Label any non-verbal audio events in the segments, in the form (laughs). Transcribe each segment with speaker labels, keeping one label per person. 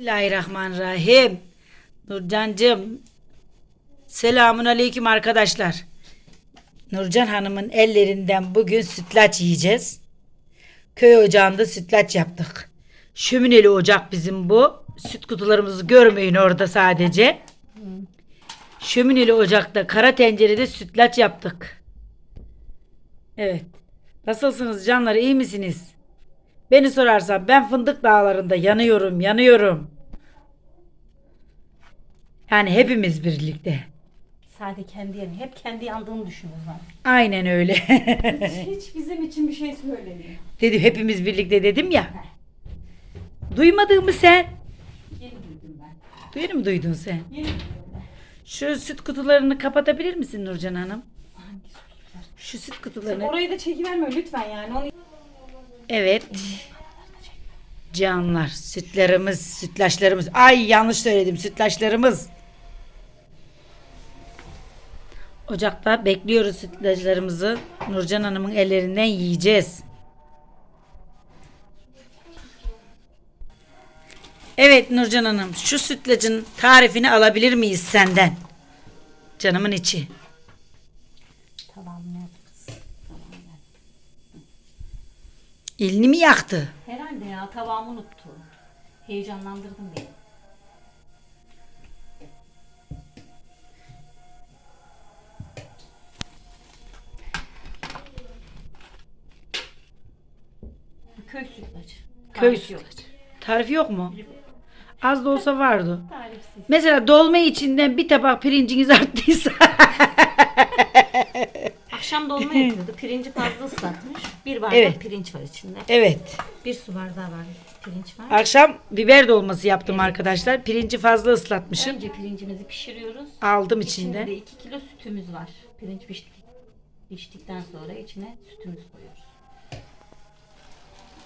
Speaker 1: Bismillahirrahmanirrahim. Nurcancığım. Selamun aleyküm arkadaşlar. Nurcan Hanım'ın ellerinden bugün sütlaç yiyeceğiz. Köy ocağında sütlaç yaptık. Şömineli ocak bizim bu. Süt kutularımızı görmeyin orada sadece. Şömineli ocakta kara tencerede sütlaç yaptık. Evet. Nasılsınız canlar iyi misiniz? Beni sorarsan ben fındık dağlarında yanıyorum, yanıyorum. Yani hepimiz birlikte.
Speaker 2: Sadece kendi yani hep kendi yandığını düşünüyoruz zaten.
Speaker 1: Aynen öyle.
Speaker 2: Hiç bizim için bir şey söylemiyor.
Speaker 1: dedim hepimiz birlikte dedim ya. Duymadın mı sen?
Speaker 2: Yeni duydum ben.
Speaker 1: Duyar mı duydun sen?
Speaker 2: Yeni duydum ben.
Speaker 1: Şu süt kutularını kapatabilir misin Nurcan Hanım?
Speaker 2: Hangi suçlar?
Speaker 1: Şu süt kutularını.
Speaker 2: Orayı da çekiverme lütfen yani. Onu
Speaker 1: Evet. Canlar, sütlerimiz, sütlaçlarımız. Ay yanlış söyledim, sütlaçlarımız. Ocakta bekliyoruz sütlaçlarımızı. Nurcan Hanım'ın ellerinden yiyeceğiz. Evet Nurcan Hanım, şu sütlacın tarifini alabilir miyiz senden? Canımın içi.
Speaker 2: tamam ne yaparız? Tamam ben.
Speaker 1: Elini mi yaktı?
Speaker 2: Herhalde ya tabağımı unuttum. Heyecanlandırdın beni. Köy sütlacı.
Speaker 1: Köy
Speaker 2: Tarif yok.
Speaker 1: sütlacı. Tarifi yok mu? Az da olsa vardı. (laughs)
Speaker 2: Tarifsiz.
Speaker 1: Mesela dolma içinden bir tabak pirinciniz arttıysa (laughs)
Speaker 2: Akşam dolma (laughs) yapıyordu. Pirinci fazla ıslatmış. Bir bardak
Speaker 1: Evet.
Speaker 2: pirinç var içinde.
Speaker 1: evet.
Speaker 2: Bir su bardağı var pirinç var.
Speaker 1: Akşam biber dolması yaptım arkadaşlar. Pirinci fazla ıslatmışım.
Speaker 2: Önce pirincimizi pişiriyoruz.
Speaker 1: Aldım
Speaker 2: İçinde
Speaker 1: içinden.
Speaker 2: 2 kilo sütümüz var. Pirinç piştik, piştikten sonra içine sütümüzü koyuyoruz.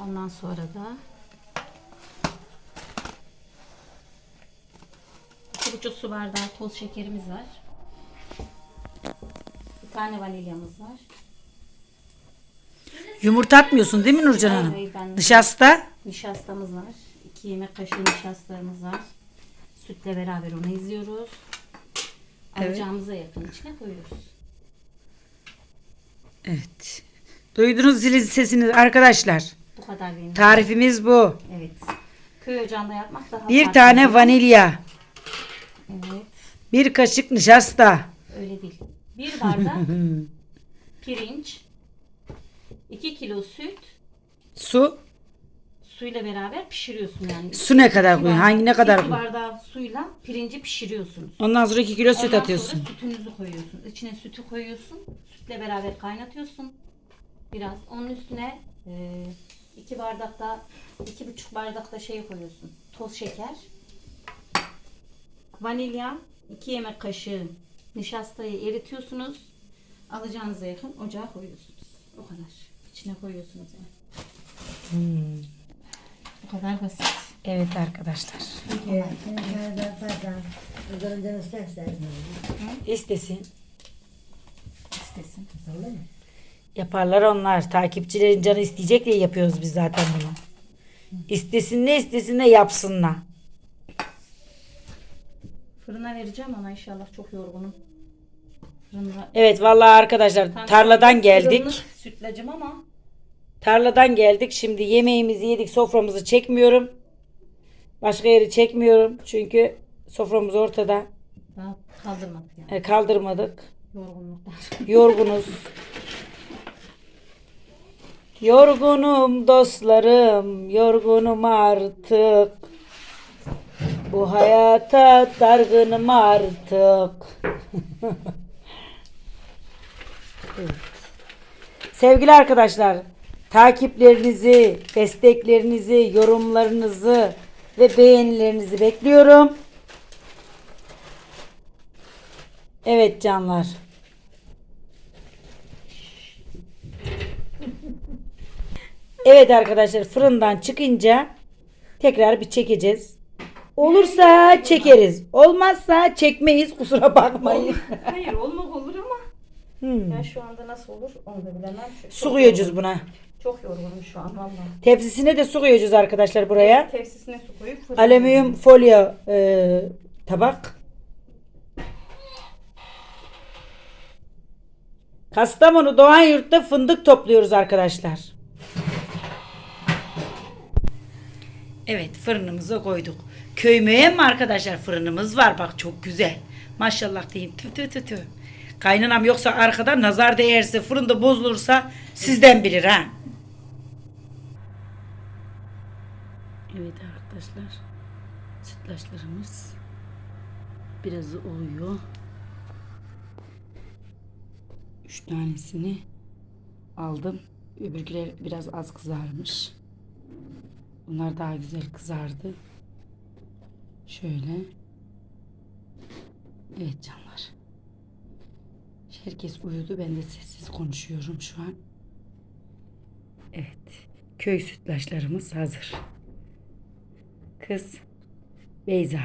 Speaker 2: Ondan sonra da iki buçuk su bardağı toz şekerimiz var. Tane vanilyamız var.
Speaker 1: Yumurta atmıyorsun değil mi Nurcan
Speaker 2: Hayır,
Speaker 1: Hanım?
Speaker 2: hayır, ben-
Speaker 1: Nişasta.
Speaker 2: Nişastamız var. 2 yemek kaşığı nişastamız var. Sütle beraber onu eziyoruz.
Speaker 1: Evet.
Speaker 2: Alacağımıza yakın içine koyuyoruz.
Speaker 1: Evet. Duydunuz zilin sesini arkadaşlar.
Speaker 2: Bu kadar benim.
Speaker 1: Tarifimiz bu.
Speaker 2: Evet. Köy ocağında yapmak daha
Speaker 1: Bir
Speaker 2: farklı.
Speaker 1: tane vanilya.
Speaker 2: Evet.
Speaker 1: Bir kaşık nişasta.
Speaker 2: Öyle değil. Bir bardak (laughs) pirinç, 2 kilo süt,
Speaker 1: Su.
Speaker 2: suyla beraber pişiriyorsun yani.
Speaker 1: Su ne kadar
Speaker 2: bardak-
Speaker 1: Hangi ne kadar
Speaker 2: iki
Speaker 1: koyun?
Speaker 2: bardağı suyla pirinci pişiriyorsunuz.
Speaker 1: Ondan sonra 2 kilo süt
Speaker 2: Ondan
Speaker 1: atıyorsun.
Speaker 2: sonra sütünüzü koyuyorsun. İçine sütü koyuyorsun. Sütle beraber kaynatıyorsun. Biraz. Onun üstüne e, iki bardak da iki buçuk bardak da şey koyuyorsun. Toz şeker. Vanilya. iki yemek kaşığı nişastayı eritiyorsunuz. Alacağınıza yakın ocağa koyuyorsunuz. O kadar. İçine koyuyorsunuz yani.
Speaker 1: Hmm.
Speaker 2: O kadar basit.
Speaker 1: Evet arkadaşlar. İstesin.
Speaker 2: İstesin.
Speaker 1: Yaparlar onlar. Takipçilerin canı isteyecek diye yapıyoruz biz zaten bunu. İstesin ne istesin de yapsınlar.
Speaker 2: Fırına vereceğim ama inşallah çok yorgunum. Fırına
Speaker 1: Evet vallahi arkadaşlar
Speaker 2: Tam
Speaker 1: tarladan geldik.
Speaker 2: Sütlacım ama
Speaker 1: Tarladan geldik. Şimdi yemeğimizi yedik. Soframızı çekmiyorum. Başka yeri çekmiyorum. Çünkü soframız ortada.
Speaker 2: daha kaldırmadık yani
Speaker 1: E, kaldırmadık.
Speaker 2: yorgunluktan.
Speaker 1: Yorgunuz. (laughs) Yorgunum dostlarım, yorgunum artık. Bu hayata dargınım artık. (laughs) Evet. Sevgili arkadaşlar, takiplerinizi, desteklerinizi, yorumlarınızı ve beğenilerinizi bekliyorum. Evet canlar. Evet arkadaşlar fırından çıkınca tekrar bir çekeceğiz. Olursa çekeriz. Olmazsa çekmeyiz kusura bakmayın.
Speaker 2: Hayır olmak olur ama
Speaker 1: Hmm.
Speaker 2: ben şu anda nasıl olur onu da bilemem. Çok
Speaker 1: Su koyacağız buna.
Speaker 2: Çok yorgunum şu an vallahi.
Speaker 1: Tepsisine de su koyacağız arkadaşlar buraya.
Speaker 2: Tepsisine su koyup fırına
Speaker 1: Alüminyum folyo e, tabak. Kastamonu Doğanyurt'ta fındık topluyoruz arkadaşlar. Evet fırınımıza koyduk. Köymeye mi arkadaşlar fırınımız var bak çok güzel. Maşallah diyeyim. Tü tü tü tü. Kaynanam yoksa arkada nazar değerse fırında bozulursa sizden bilir ha. Evet arkadaşlar. Sütlaçlarımız birazı oluyor. Üç tanesini aldım. Öbürküler biraz az kızarmış. Bunlar daha güzel kızardı. Şöyle. Evet canlar. Herkes uyudu. Ben de sessiz konuşuyorum şu an. Evet. Köy sütlaçlarımız hazır. Kız Beyza.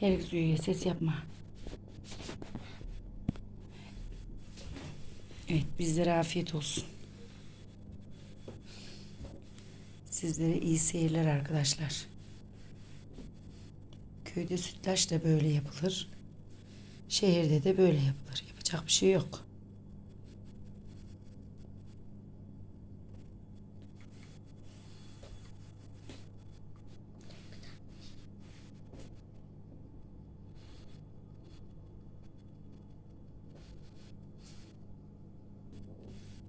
Speaker 1: Herkes uyuyor. Ses yapma. Evet bizlere afiyet olsun. Sizlere iyi seyirler arkadaşlar. Köyde sütlaç da böyle yapılır. Şehirde de böyle yapılır. Yapacak bir şey yok.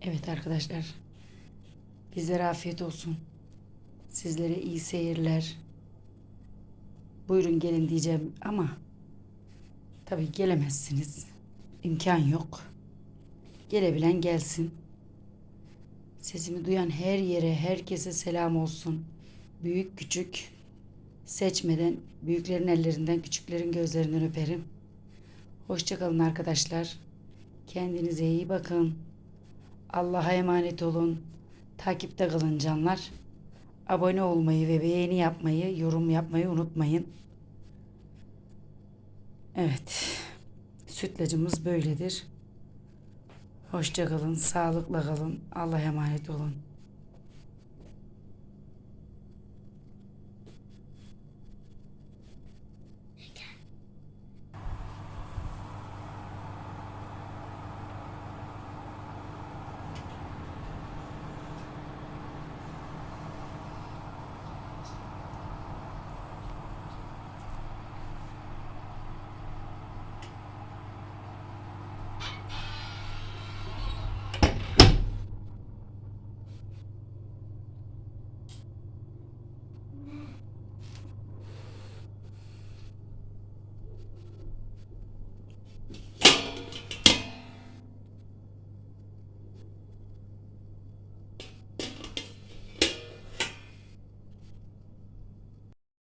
Speaker 1: Evet arkadaşlar. Bizlere afiyet olsun. Sizlere iyi seyirler. Buyurun gelin diyeceğim ama tabii gelemezsiniz. İmkan yok. Gelebilen gelsin. Sesimi duyan her yere, herkese selam olsun. Büyük küçük seçmeden büyüklerin ellerinden, küçüklerin gözlerinden öperim. Hoşçakalın arkadaşlar. Kendinize iyi bakın. Allah'a emanet olun. Takipte kalın canlar. Abone olmayı ve beğeni yapmayı, yorum yapmayı unutmayın. Evet. Sütlacımız böyledir. Hoşça kalın, sağlıkla kalın. Allah'a emanet olun.